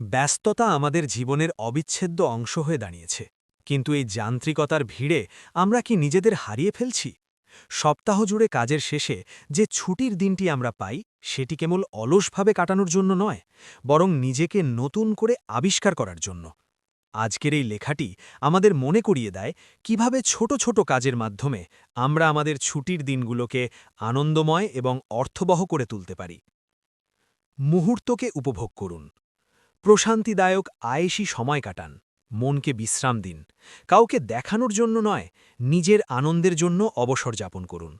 ব্যস্ততা আমাদের জীবনের অবিচ্ছেদ্য অংশ হয়ে দাঁড়িয়েছে। কিন্তু এই যান্ত্রিকতার ভিড়ে আমরা কি নিজেদের হারিয়ে ফেলছি? সপ্তাহ জুড়ে কাজের শেষে যে ছুটির দিনটি আমরা পাই, সেটি কেবল অলসভাবে কাটানোর জন্য নয়, বরং নিজেকে নতুন করে আবিষ্কার করার জন্য। আজকের এই লেখাটি আমাদের মনে করিয়ে দেয় কীভাবে ছোট ছোট কাজের মাধ্যমে আমরা আমাদের ছুটির দিনগুলোকে আনন্দময় এবং অর্থবহ করে তুলতে পারি। মুহূর্তকে উপভোগ করুন। প্রশান্তিদায়ক আয়েসি সময় কাটান, মনকে বিশ্রাম দিন, কাউকে দেখানোর জন্য নয়, নিজের আনন্দের জন্য অবসর যাপন করুন।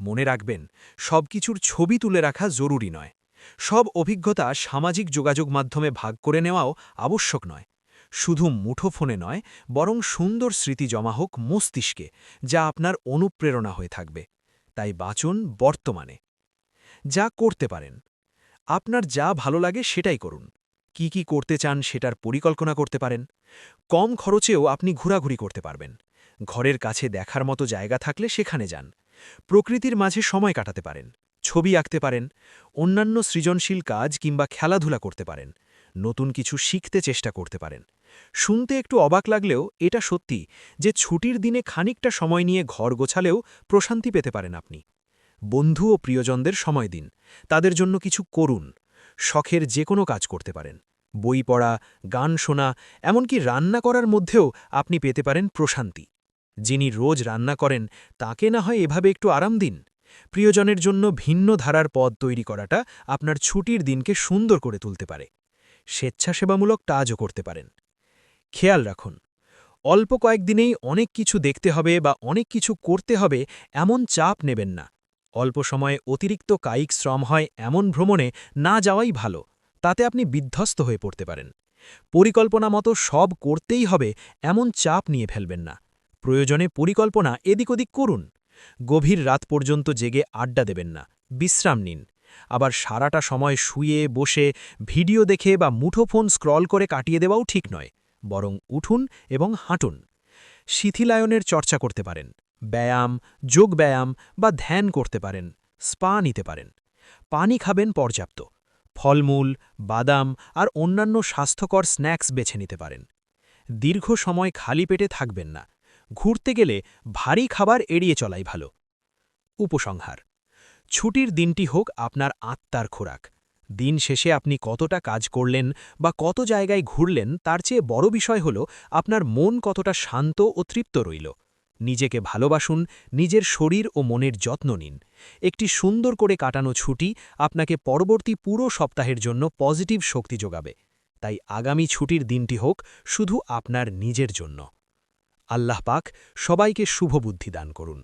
মনে রাখবেন, সবকিছুর ছবি তুলে রাখা জরুরি নয়। সব অভিজ্ঞতা সামাজিক যোগাযোগ মাধ্যমে ভাগ করে নেওয়াও আবশ্যক নয়। শুধু মুঠোফোনে নয়, বরং সুন্দর স্মৃতি জমা হোক মস্তিষ্কে, যা আপনার অনুপ্রেরণা হয়ে থাকবে। তাই বাঁচুন বর্তমানে। যা করতে পারেন। আপনার যা ভালো লাগে সেটাই করুন। কি কি করতে চান সেটার পরিকল্পনা করতে পারেন। কম খরচেও আপনি ঘোরাঘুরি করতে পারবেন। ঘরের কাছে দেখার মতো জায়গা থাকলে সেখানে যান। প্রকৃতির মাঝে সময় কাটাতে পারেন। ছবি আঁকতে পারেন। অন্যান্য সৃজনশীল কাজ কিংবা খেলাধুলা করতে পারেন। নতুন কিছু শিখতে চেষ্টা করতে পারেন। শুনতে একটু অবাক লাগলেও এটা সত্যি যে ছুটির দিনে খানিকটা সময় নিয়ে ঘর গোছালেও প্রশান্তি পেতে পারেন আপনি। বন্ধু ও প্রিয়জনদের সময় দিন। তাদের জন্য কিছু করুন। শখের যে কোনো কাজ করতে পারেন। বই পড়া, গান শোনা, এমনকি রান্না করার মধ্যেও আপনি পেতে পারেন প্রশান্তি। যিনি রোজ রান্না করেন, তাকে না হয় এভাবে একটু আরাম দিন। প্রিয়জনের জন্য ভিন্ন ধারার পদ তৈরি করাটা আপনার ছুটির দিনকে সুন্দর করে তুলতে পারে। স্বেচ্ছাসেবামূলক কাজও করতে পারেন। খেয়াল রাখুন, অল্প কয়েকদিনেই অনেক কিছু দেখতে হবে বা অনেক কিছু করতে হবে, এমন চাপ নেবেন না। অল্প সময়ে অতিরিক্ত কায়িক শ্রম হয় এমন ভ্রমণে না যাওয়াই ভালো, তাতে আপনি বিধ্বস্ত হয়ে পড়তে পারেন। পরিকল্পনা মতো সব করতেই হবে এমন চাপ নিয়ে ফেলবেন না। প্রয়োজনে পরিকল্পনা এদিক ওদিক করুন। গভীর রাত পর্যন্ত জেগে আড্ডা দেবেন না, বিশ্রাম নিন। আবার সারাটা সময় শুয়ে, বসে, ভিডিও দেখে বা মুঠোফোন স্ক্রল করে কাটিয়ে দেওয়াও ঠিক নয়, বরং উঠুন এবং হাঁটুন। শিথিলায়নের চর্চা করতে পারেন। ব্যায়াম যোগ ব্যায়াম বা ধ্যান করতে পারেন, স্পা নিতে পারেন। পানি খাবেন পর্যাপ্ত। ফলমূল, বাদাম আর অন্যান্য স্বাস্থ্যকর স্ন্যাক্স বেছে নিতে পারেন। দীর্ঘ সময় খালি পেটে থাকবেন না। ঘুরতে গেলে ভারী খাবার এড়িয়ে চলাই ভালো। উপসংহার, ছুটির দিনটি হোক আপনার আত্মার খোরাক। দিন শেষে আপনি কতটা কাজ করলেন বা কত জায়গায় ঘুরলেন তার চেয়ে বড় বিষয় হল আপনার মন কতটা শান্ত ও তৃপ্ত রইল। নিজেকে ভালোবাসুন, নিজের শরীর ও মনের যত্ন নিন। একটি সুন্দর করে কাটানো ছুটি আপনাকে পরবর্তী পুরো সপ্তাহের জন্য পজিটিভ শক্তি যোগাবে। তাই আগামী ছুটির দিনটি হোক শুধু আপনার নিজের জন্য। আল্লাহ পাক সবাইকে শুভ বুদ্ধি দান করুন।